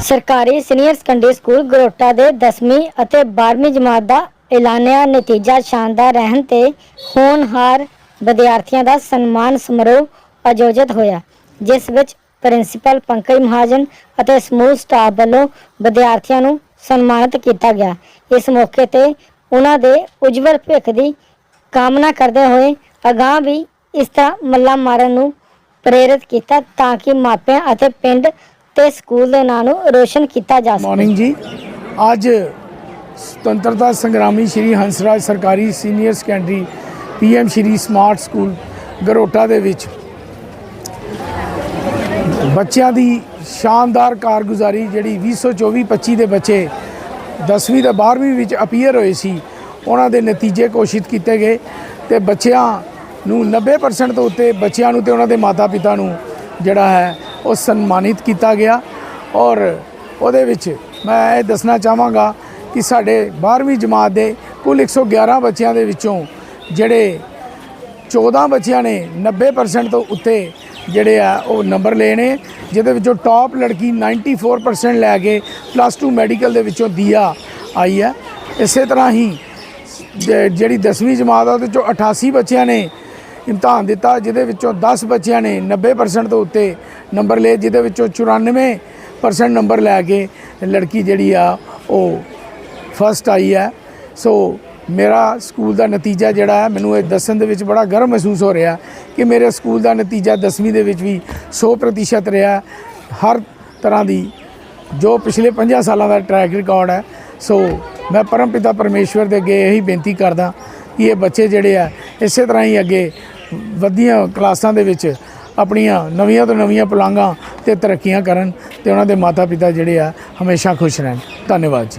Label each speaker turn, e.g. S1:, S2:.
S1: ਸਰਕਾਰੀ senior secondary school Garota ਦੇ 10ਵੀਂ ਅਤੇ 12ਵੀਂ ਜਮਾਤ ਦਾ ਐਲਾਨਿਆ ਨਤੀਜਾ ਸ਼ਾਨਦਾਰ ਰਹਿਣ ਤੇ ਹੋਣਹਾਰ ਵਿਦਿਆਰਥੀਆਂ ਦਾ ਸਨਮਾਨ ਸਮਾਰੋਹ ਆਯੋਜਿਤ ਹੋਇਆ, ਜਿਸ ਵਿੱਚ ਪ੍ਰਿੰਸੀਪਲ ਪੰਕਜ ਮਹਾਜਨ ਅਤੇ ਸਮੂਹ ਸਟਾਫ ਵੱਲੋਂ ਵਿਦਿਆਰਥੀਆਂ ਨੂੰ ਸਨਮਾਨਿਤ ਕੀਤਾ ਗਿਆ। ਇਸ ਮੌਕੇ ਤੇ ਉਹਨਾਂ ਦੇ ਉਜਵਲ ਭਵਿੱਖ ਦੀ ਕਾਮਨਾ ਕਰਦੇ ਹੋਏ ਅਗਾਂਹ ਵੀ ਇਸ ਤਰ੍ਹਾਂ ਮੱਲਾ ਮਾਰਨ ਨੂੰ ਪ੍ਰੇਰਿਤ ਕੀਤਾ ਤਾਂ ਕਿ ਮਾਪਿਆਂ ਅਤੇ ਪਿੰਡ ਤੇ ਸਕੂਲ ਦੇ ਨਾਂ ਨੂੰ ਰੋਸ਼ਨ ਕੀਤਾ ਜਾ ਸਕੇ।
S2: ਮਾਰਨਿੰਗ ਜੀ। ਅੱਜ ਸੁਤੰਤਰਤਾ ਸੰਗਰਾਮੀ ਸ਼੍ਰੀ ਹੰਸਰਾਜ ਸਰਕਾਰੀ senior secondary PM Shri smart school Garota ਦੇ ਵਿੱਚ ਬੱਚਿਆਂ ਦੀ ਸ਼ਾਨਦਾਰ ਕਾਰਗੁਜ਼ਾਰੀ ਜਿਹੜੀ 2024-25 ਦੇ ਬੱਚੇ 10ਵੀਂ ਤੇ 12ਵੀਂ ਵਿੱਚ ਅਪੀਅਰ ਹੋਏ ਸੀ, ਉਹਨਾਂ ਦੇ ਨਤੀਜੇ ਘੋਸ਼ਿਤ ਕੀਤੇ ਗਏ ਤੇ ਬੱਚਿਆਂ ਨੂੰ 90% ਤੋਂ ਉੱਤੇ ਬੱਚਿਆਂ ਨੂੰ ਤੇ ਉਹਨਾਂ ਦੇ ਮਾਤਾ-ਪਿਤਾ ਨੂੰ ਜਿਹੜਾ ਹੈ ਉਹ ਸਨਮਾਨਿਤ ਕੀਤਾ ਗਿਆ ਔਰ ਉਹਦੇ ਵਿੱਚ ਮੈਂ ਇਹ ਦੱਸਣਾ ਚਾਹਾਂਗਾ ਕਿ ਸਾਡੇ 12ਵੀਂ ਜਮਾਤ ਦੇ ਕੁੱਲ 111 ਬੱਚਿਆਂ ਦੇ ਵਿੱਚੋਂ ਜਿਹੜੇ 14 ਬੱਚਿਆਂ ਨੇ 90% ਤੋਂ ਉੱਤੇ ਜਿਹੜੇ ਆ ਉਹ ਨੰਬਰ ਲਏ ਨੇ, ਜਿਹਦੇ ਵਿੱਚੋਂ ਟਾਪ ਲੜਕੀ 94% ਲੈ ਕੇ ਪਲੱਸ 2 ਮੈਡੀਕਲ ਦੇ ਵਿੱਚੋਂ ਦੀਆ ਆਈ ਹੈ। ਇਸੇ ਤਰ੍ਹਾਂ ਹੀ ਜਿਹੜੀ 10ਵੀਂ ਜਮਾਤ ਆ ਉਹਦੇ ਚੋਂ 88 ਬੱਚਿਆਂ ਨੇ ਇਮਤਿਹਾਨ ਦਿੱਤਾ, ਜਿਹਦੇ ਵਿੱਚੋਂ 10 ਬੱਚਿਆਂ ਨੇ 90% ਤੋਂ ਉੱਤੇ ਨੰਬਰ ਲਏ, ਜਿਹਦੇ ਵਿੱਚੋਂ 94% ਨੰਬਰ ਲੈ ਕੇ ਲੜਕੀ ਜਿਹੜੀ ਆ, ਉਹ ਫਸਟ ਆਈ ਹੈ। ਸੋ ਮੇਰਾ ਸਕੂਲ ਦਾ ਨਤੀਜਾ ਜਿਹੜਾ ਹੈ, ਮੈਨੂੰ ਇਹ ਦੱਸਣ ਦੇ ਵਿੱਚ ਬੜਾ ਗਰਵ ਮਹਿਸੂਸ ਹੋ ਰਿਹਾ ਕਿ ਮੇਰੇ ਸਕੂਲ ਦਾ ਨਤੀਜਾ 10ਵੀਂ ਦੇ ਵਿੱਚ ਵੀ 100% ਰਿਹਾ। ਹਰ ਤਰ੍ਹਾਂ ਦੀ, ਜੋ ਪਿਛਲੇ 50 ਸਾਲਾਂ ਦਾ ਟਰੈਕ ਰਿਕਾਰਡ ਹੈ। ਸੋ ਮੈਂ ਪਰਮਪਿਤਾ ਪਰਮੇਸ਼ਵਰ ਦੇ ਅੱਗੇ ਇਹੀ ਬੇਨਤੀ ਕਰਦਾ ਕਿ ਇਹ ਬੱਚੇ ਜਿਹੜੇ ਆ, ਇਸੇ ਤਰ੍ਹਾਂ ਹੀ ਅੱਗੇ ਵਧੀਆਂ ਕਲਾਸਾਂ ਦੇ ਵਿੱਚ ਆਪਣੀਆਂ ਨਵੀਆਂ ਤੋਂ ਨਵੀਆਂ ਪਲਾਂਘਾਂ ਤੇ ਤਰੱਕੀਆਂ ਕਰਨ ਤੇ ਉਹਨਾਂ ਦੇ ਮਾਤਾ ਪਿਤਾ ਜਿਹੜੇ ਆ, ਹਮੇਸ਼ਾ ਖੁਸ਼ ਰਹਿਣ। ਧੰਨਵਾਦ ਜੀ।